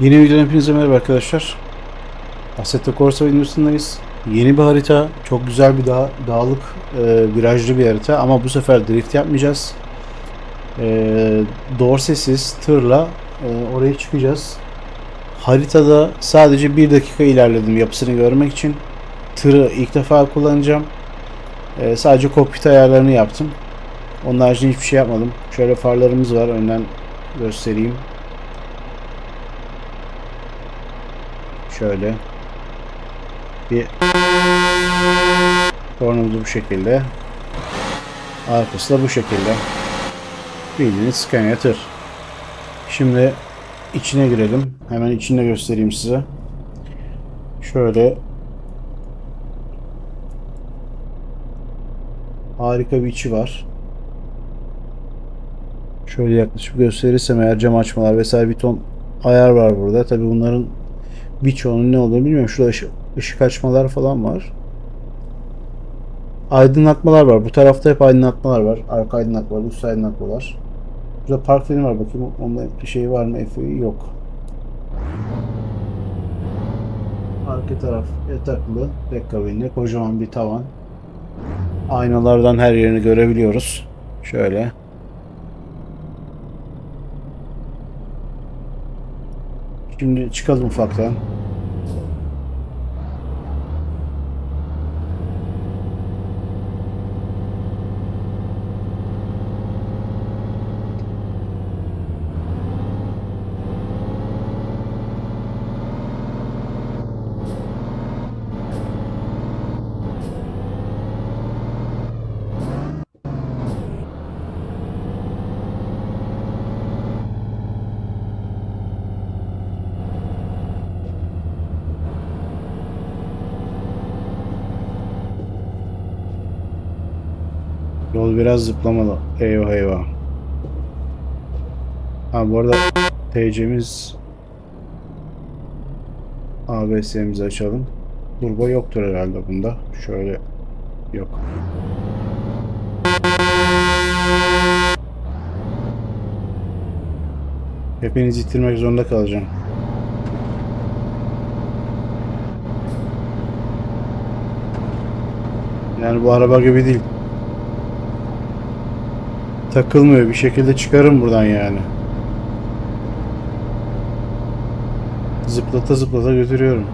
Yeni videodan hepinize merhaba arkadaşlar. Assetto Corsa Windows'undayız. Yeni bir harita. Çok güzel bir dağ, dağlık, e, virajlı bir harita. Ama bu sefer drift yapmayacağız. E, Dorsesiz tırla e, oraya çıkacağız. Haritada sadece bir dakika ilerledim yapısını görmek için. Tırı ilk defa kullanacağım. E, sadece kokpit ayarlarını yaptım. Onun haricinde hiçbir şey yapmadım. Şöyle farlarımız var. Önden göstereyim. Şöyle. Bir kornamız bu şekilde. Arkası da bu şekilde. Bildiğiniz Scania tır. Şimdi içine girelim. Hemen içinde göstereyim size. Şöyle harika bir içi var. Şöyle yaklaşık gösterirsem eğer cam açmalar vesaire bir ton ayar var burada. Tabi bunların birçoğunun ne olduğunu bilmiyorum. Şurada ışık, ışık açmalar falan var. Aydınlatmalar var. Bu tarafta hep aydınlatmalar var. Arka aydınlatmalar, üst aydınlatmalar. Burada park freni var. Bakayım onda bir şey var mı? F yok. Arka taraf yataklı. Tek kabinli. Kocaman bir tavan. Aynalardan her yerini görebiliyoruz. Şöyle. Şimdi çıkalım ufaktan. Biraz zıplamalı. Eyvah eyvah. Ha bu arada TC'miz ABS'mizi açalım. Turbo yoktur herhalde bunda. Şöyle yok. Hepinizi ittirmek zorunda kalacağım. Yani bu araba gibi değil. Takılmıyor. Bir şekilde çıkarım buradan yani. Zıplata zıplata götürüyorum.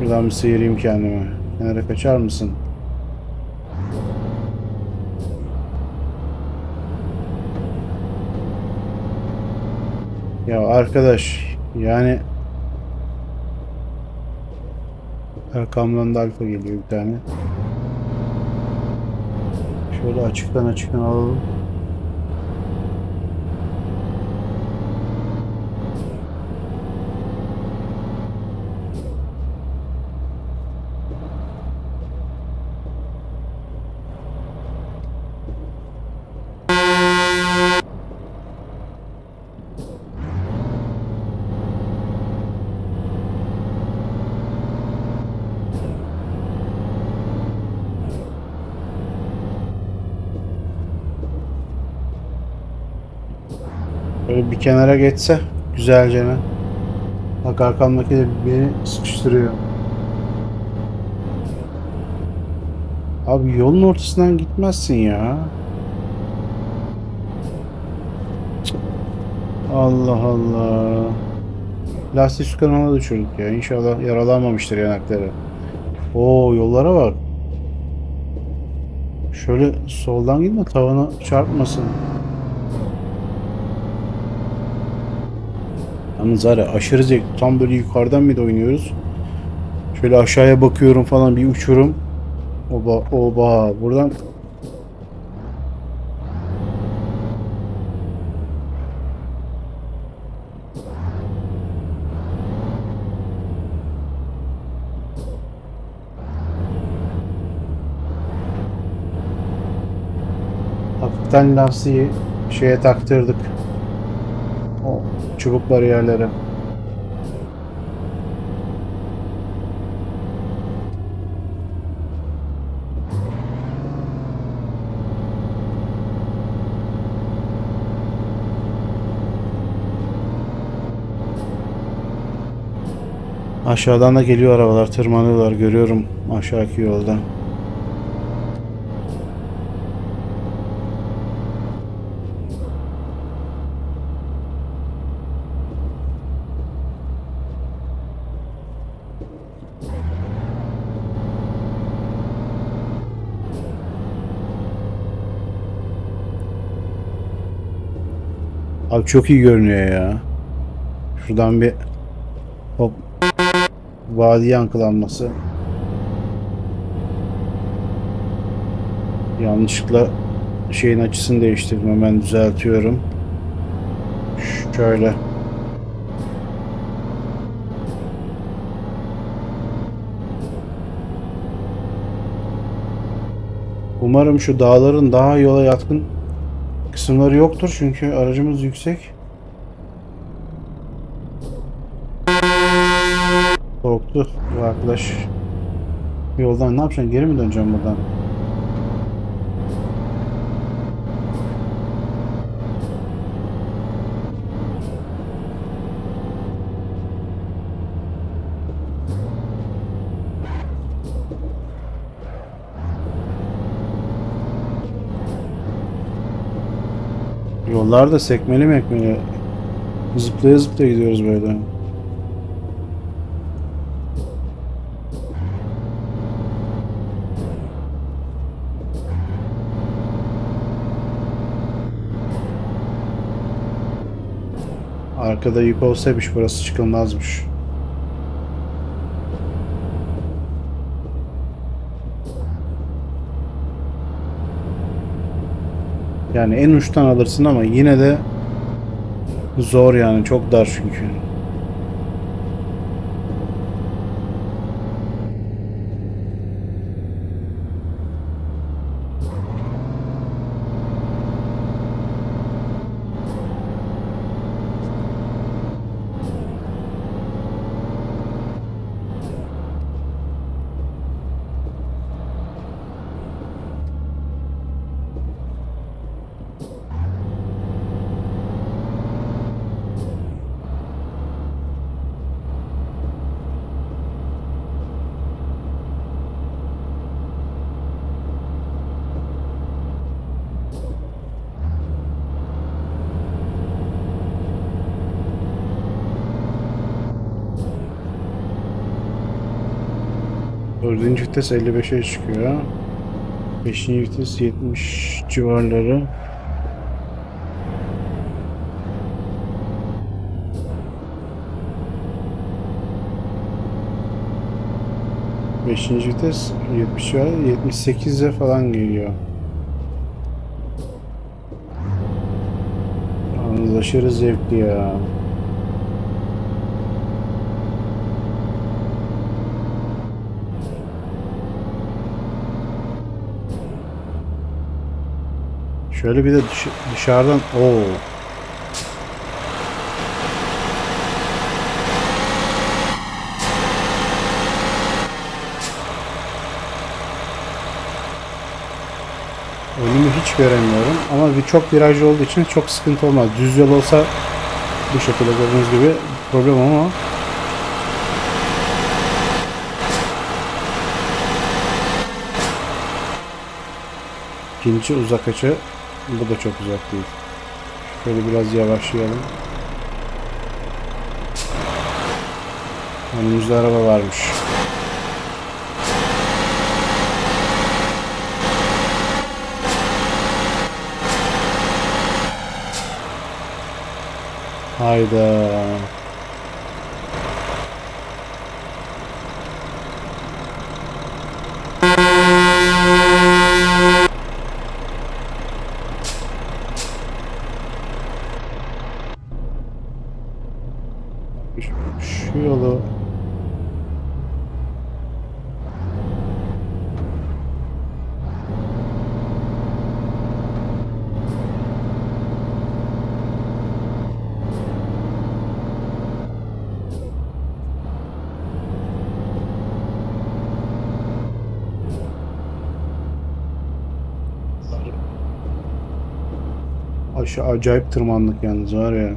Şuradan bir sıyırayım kendime. Kenara kaçar mısın? Ya arkadaş yani Arkamdan da alfa geliyor bir tane. Şöyle açıktan açıktan alalım. Böyle bir kenara geçse güzelce ne? Bak arkamdaki de beni sıkıştırıyor. Abi yolun ortasından gitmezsin ya. Allah Allah. Lastik su kanalına düşürdük ya. İnşallah yaralanmamıştır yanakları. Oo yollara bak. Şöyle soldan gitme tavana çarpmasın. Ya aşırı zevk. Tam böyle yukarıdan bir de oynuyoruz. Şöyle aşağıya bakıyorum falan bir uçurum. Oba oba buradan hafiften lastiği şeye taktırdık çubuk bariyerleri. Aşağıdan da geliyor arabalar tırmanıyorlar görüyorum aşağıki yolda. Abi çok iyi görünüyor ya. Şuradan bir hop vadi yankılanması. Yanlışlıkla şeyin açısını değiştirdim hemen düzeltiyorum. Şöyle. Umarım şu dağların daha yola yatkın kısımları yoktur çünkü aracımız yüksek. Korktu bu arkadaş. Yoldan ne yapacaksın? Geri mi döneceğim buradan? Yollar da sekmeli mekmeli. Zıplaya zıplaya gidiyoruz böyle. Arkada yük olsaymış burası çıkılmazmış. Yani en uçtan alırsın ama yine de zor yani çok dar çünkü. Dördüncü vites 55'e çıkıyor. Beşinci vites 70 civarları. Beşinci vites 70 civarı 78'e falan geliyor. Yalnız aşırı zevkli ya. Şöyle bir de dış- dışarıdan o Önümü hiç göremiyorum ama bir çok virajlı olduğu için çok sıkıntı olmaz. Düz yol olsa bu şekilde gördüğünüz gibi problem ama ikinci uzak açı bu da çok uzak değil. Şöyle biraz yavaşlayalım. Önümüzde araba varmış. Hayda. Şu, şu yolu aşağı acayip tırmandık yalnız var ya.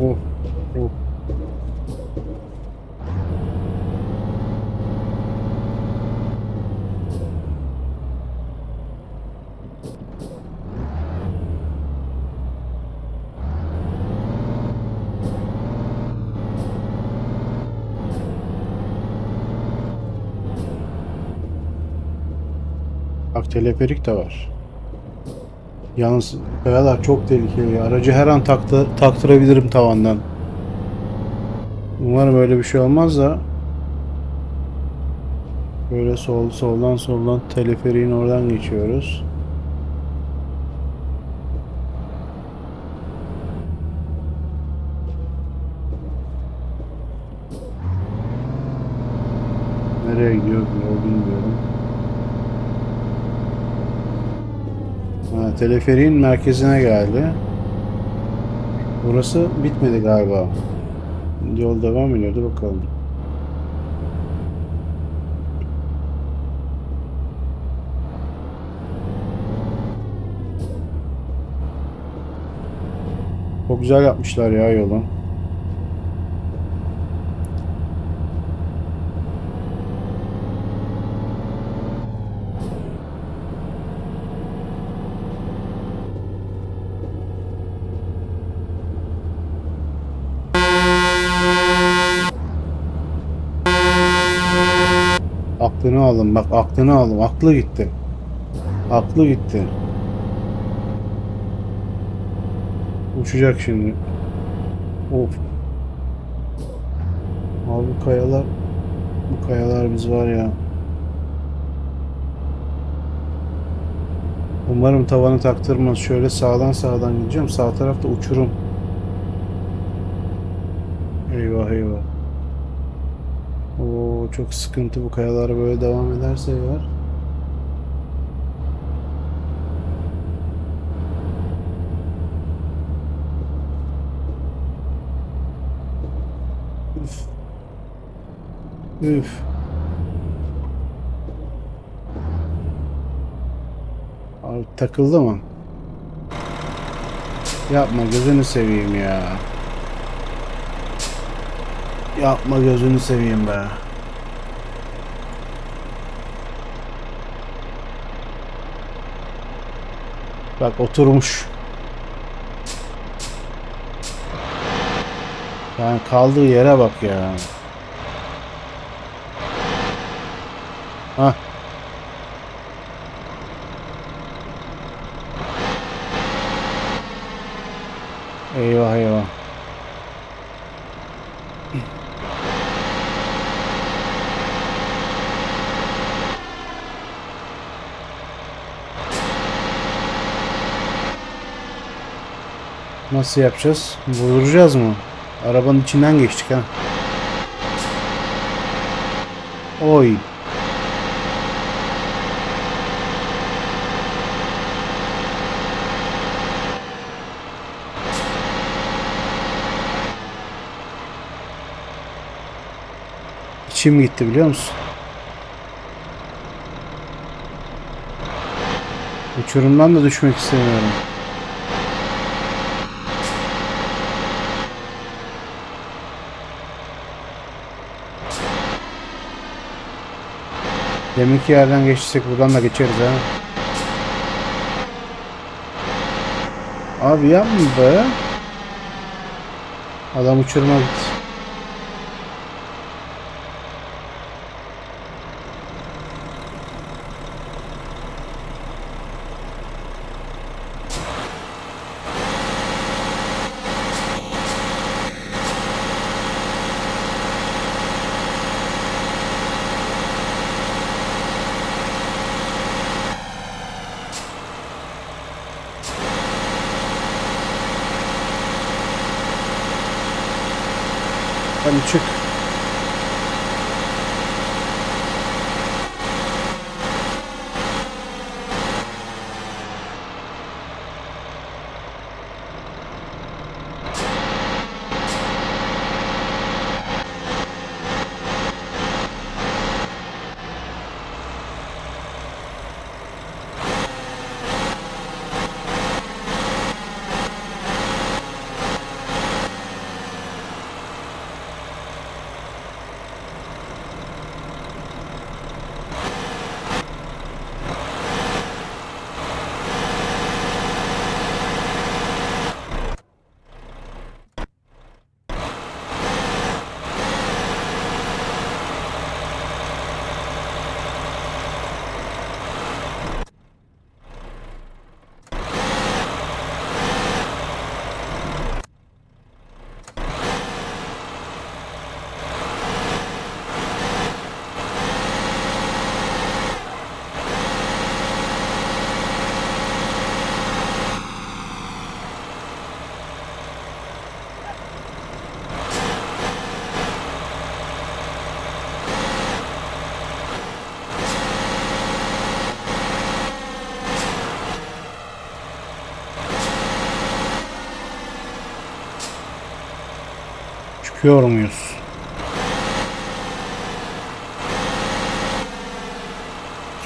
Of. Of. Bak teleferik de var. Yalnız kayalar çok tehlikeli. Aracı her an taktı, taktırabilirim tavandan. Umarım öyle bir şey olmaz da. Böyle sol soldan soldan teleferiğin oradan geçiyoruz. Nereye gidiyor bilmiyorum. Ha, teleferiğin merkezine geldi. Burası bitmedi galiba. Yol devam ediyordu bakalım. Çok güzel yapmışlar ya yolu. Aklını aldım bak aklını aldım. Aklı gitti. Aklı gitti. Uçacak şimdi. Of. Abi bu kayalar bu kayalar biz var ya. Umarım tavanı taktırmaz. Şöyle sağdan sağdan gideceğim. Sağ tarafta uçurum. Eyvah eyvah. Oo çok sıkıntı bu kayalar böyle devam ederse eğer. Üf. Üf. Abi takıldı mı? Yapma gözünü seveyim ya. Yapma gözünü seveyim be. Bak oturmuş. Yani kaldığı yere bak ya. Hah. Eyvah eyvah. Nasıl yapacağız? Vuracağız mı? Arabanın içinden geçtik ha. Oy. İçim gitti biliyor musun? Uçurumdan da düşmek istemiyorum. Deminki yerden geçtiysek buradan da geçeriz ha. Abi yapma be. Adam uçurma git. Çık. Çıkıyor muyuz?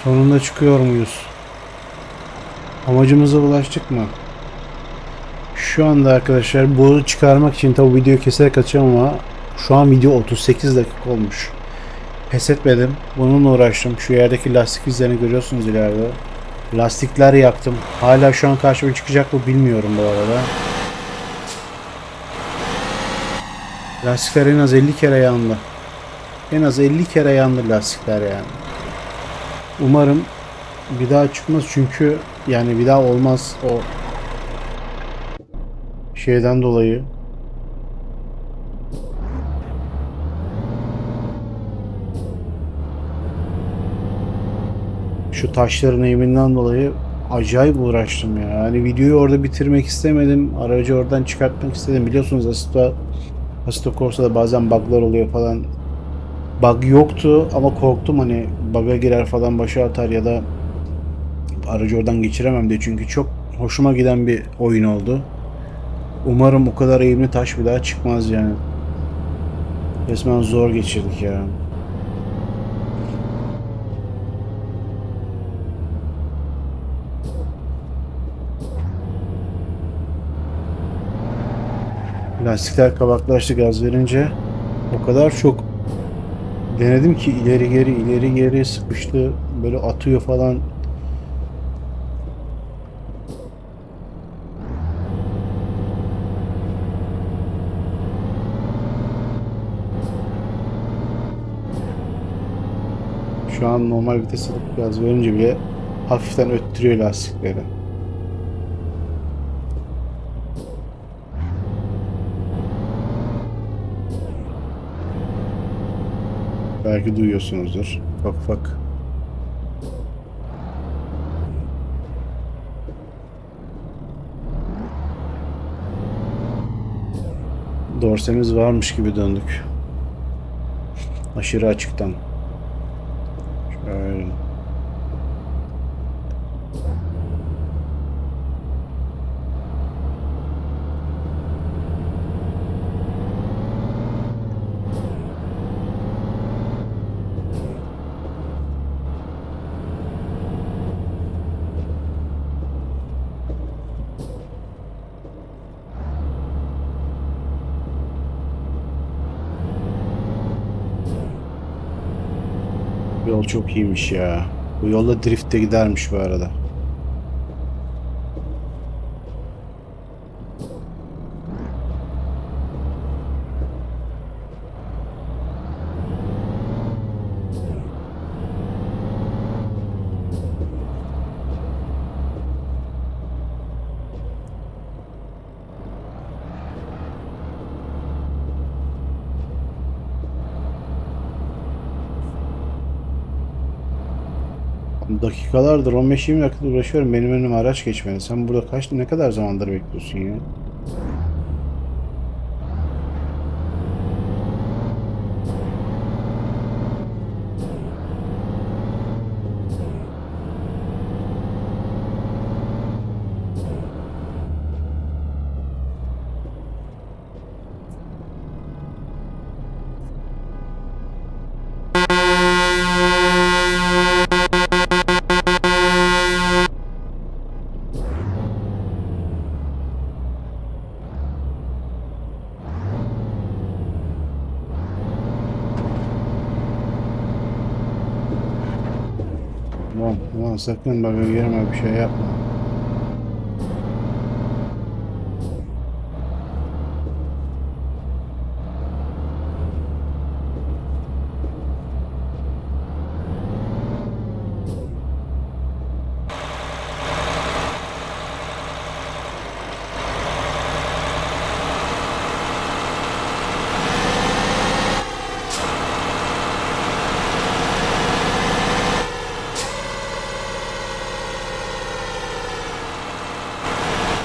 Sonunda çıkıyor muyuz? Amacımıza ulaştık mı? Şu anda arkadaşlar bu çıkarmak için tabi videoyu keserek açacağım ama şu an video 38 dakika olmuş. Pes etmedim. Bununla uğraştım. Şu yerdeki lastik izlerini görüyorsunuz ileride. Lastikler yaktım. Hala şu an karşıma çıkacak mı bilmiyorum bu arada. Lastikler en az 50 kere yandı. En az 50 kere yandı lastikler yani. Umarım bir daha çıkmaz çünkü yani bir daha olmaz o şeyden dolayı. Şu taşların eğiminden dolayı acayip uğraştım ya. Yani videoyu orada bitirmek istemedim. Aracı oradan çıkartmak istedim. Biliyorsunuz Assetto, Assetto Corsa'da bazen bug'lar oluyor falan. Bug yoktu ama korktum hani bug'a girer falan başa atar ya da aracı oradan geçiremem diye. Çünkü çok hoşuma giden bir oyun oldu. Umarım o kadar eğimli taş bir daha çıkmaz yani. Resmen zor geçirdik ya. Lastikler kabaklaştı gaz verince. O kadar çok denedim ki ileri geri ileri geri sıkıştı. Böyle atıyor falan. Şu an normal vites alıp gaz verince bile hafiften öttürüyor lastikleri. Belki duyuyorsunuzdur. Ufak ufak. Dorsemiz varmış gibi döndük. Aşırı açıktan. Şöyle. Yol çok iyiymiş ya. Bu yolda drift de gidermiş bu arada. Dakikalardır 15-20 dakika uğraşıyorum benim önüme araç geçmedi. Sen burada kaç ne kadar zamandır bekliyorsun ya? Sakın bak yerime bir şey yapma.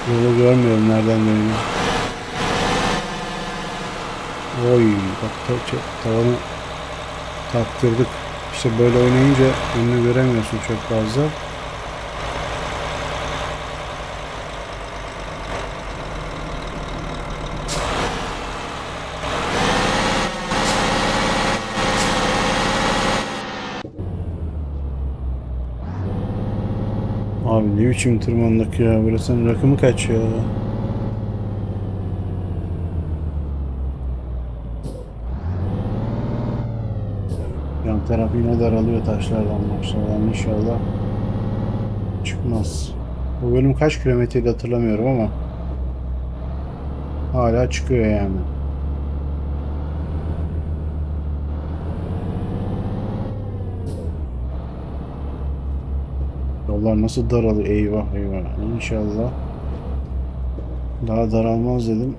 Yolu görmüyorum nereden dönüyor. Oy bak ta- tavanı taktırdık. İşte böyle oynayınca önünü göremiyorsun çok fazla. Abi ne biçim tırmandık ya. Burasının rakımı kaç ya? Yan taraf yine daralıyor taşlardan maçlardan inşallah çıkmaz. Bu bölüm kaç kilometreydi hatırlamıyorum ama hala çıkıyor yani. Yollar nasıl daralıyor? Eyvah eyvah. İnşallah daha daralmaz dedim.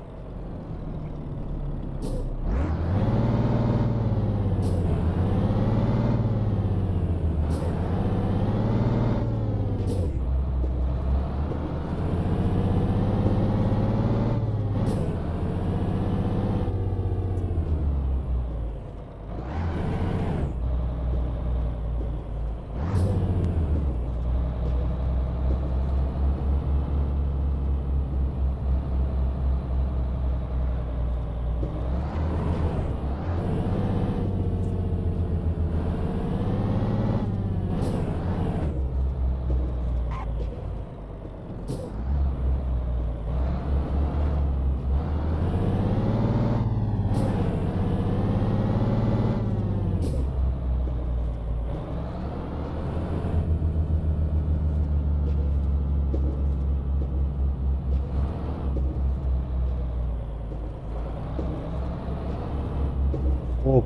Hop.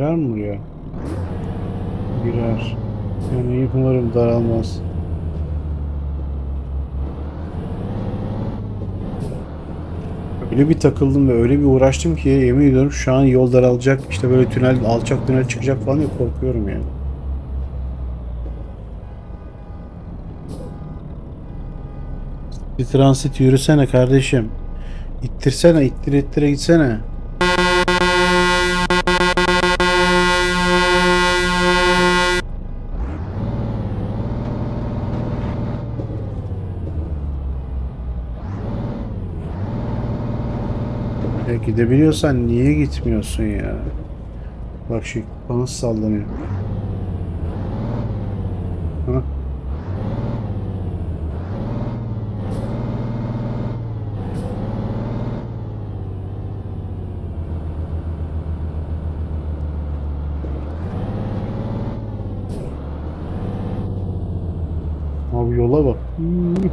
Girer mi buraya? Girer. Yani umarım daralmaz. Öyle bir takıldım ve öyle bir uğraştım ki yemin ediyorum şu an yol daralacak işte böyle tünel alçak tünel çıkacak falan diye korkuyorum yani. Bir transit yürüsene kardeşim. İttirsene, ittir ittire gitsene. Ya gidebiliyorsan niye gitmiyorsun ya? Bak şu bana sallanıyor. Ha? Abi yola bak. Hmm.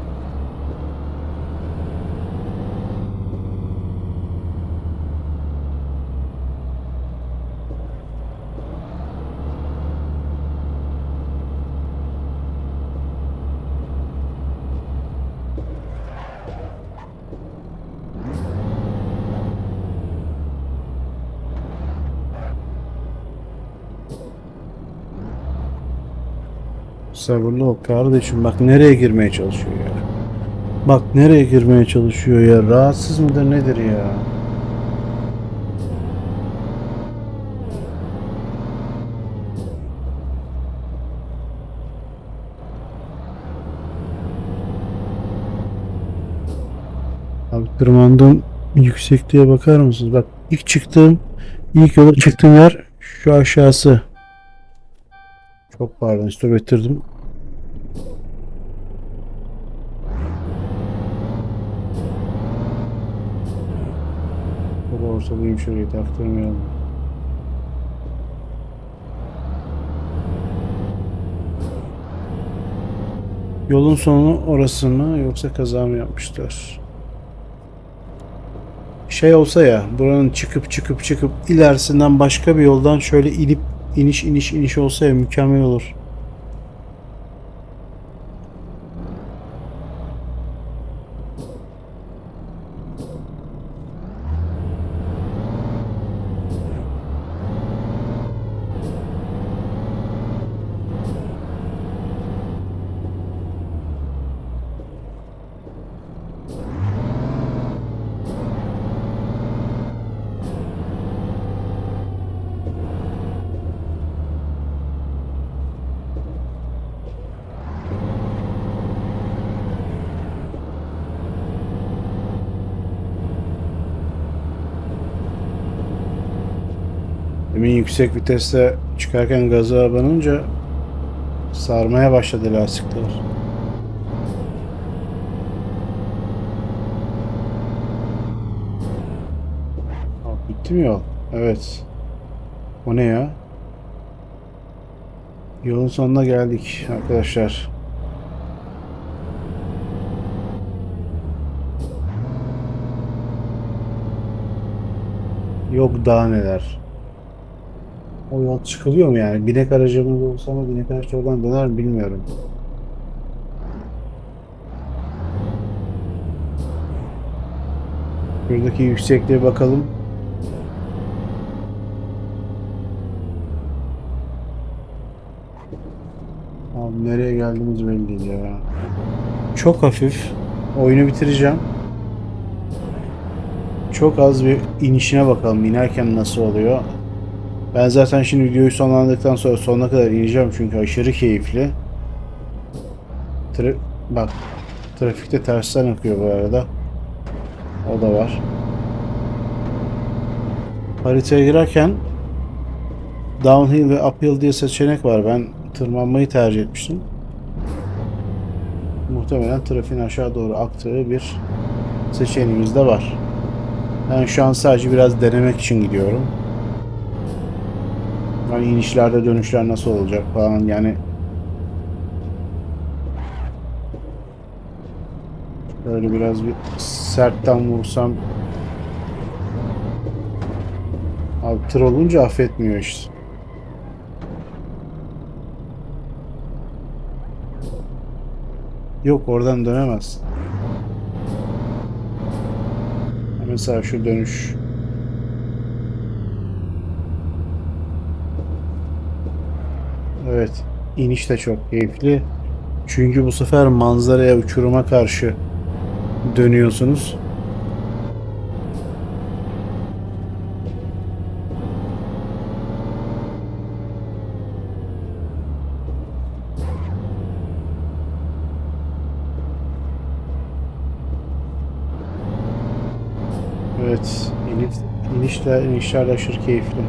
Sabırlı ol kardeşim bak nereye girmeye çalışıyor ya. Bak nereye girmeye çalışıyor ya. Rahatsız mıdır nedir ya? Abi tırmandığım yüksekliğe bakar mısınız? Bak ilk çıktığım, ilk yola çıktığım yer şu aşağısı. Çok pardon, stop ettirdim. Çok ortalayayım şurayı taktırmayalım. Yolun sonu orası mı yoksa kaza mı yapmışlar? Şey olsa ya buranın çıkıp çıkıp çıkıp ilerisinden başka bir yoldan şöyle inip iniş iniş iniş olsa ya mükemmel olur. yüksek viteste çıkarken gaza abanınca sarmaya başladı lastikler. Bitti mi yol? Evet. O ne ya? Yolun sonuna geldik arkadaşlar. Yok daha neler. O yol çıkılıyor mu yani? Binek aracımız olsa ama binek araç oradan döner mi bilmiyorum. Şuradaki yüksekliğe bakalım. Abi nereye geldiğimiz belli değil ya. Çok hafif. Oyunu bitireceğim. Çok az bir inişine bakalım. İnerken nasıl oluyor. Ben zaten şimdi videoyu sonlandırdıktan sonra sonuna kadar ineceğim çünkü aşırı keyifli. Tra bak trafikte tersten akıyor bu arada. O da var. Haritaya girerken downhill ve uphill diye seçenek var. Ben tırmanmayı tercih etmiştim. Muhtemelen trafiğin aşağı doğru aktığı bir seçeneğimiz de var. Ben şu an sadece biraz denemek için gidiyorum. Yani inişlerde dönüşler nasıl olacak falan yani Böyle biraz bir sertten vursam Abi tır olunca affetmiyor işte. Yok oradan dönemez. Mesela şu dönüş. Evet. iniş de çok keyifli. Çünkü bu sefer manzaraya uçuruma karşı dönüyorsunuz. Evet, iniş, inişler, inişler aşırı keyifli.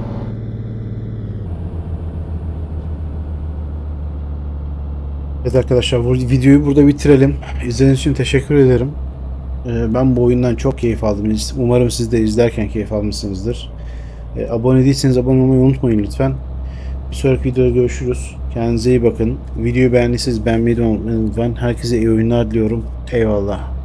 Evet arkadaşlar bu videoyu burada bitirelim. İzlediğiniz için teşekkür ederim. Ee, Ben bu oyundan çok keyif aldım. Umarım siz de izlerken keyif almışsınızdır. Ee, Abone değilseniz abone olmayı unutmayın lütfen. Bir sonraki videoda görüşürüz. Kendinize iyi bakın. Videoyu beğendiyseniz beğenmeyi de unutmayın lütfen. Herkese iyi oyunlar diliyorum. Eyvallah.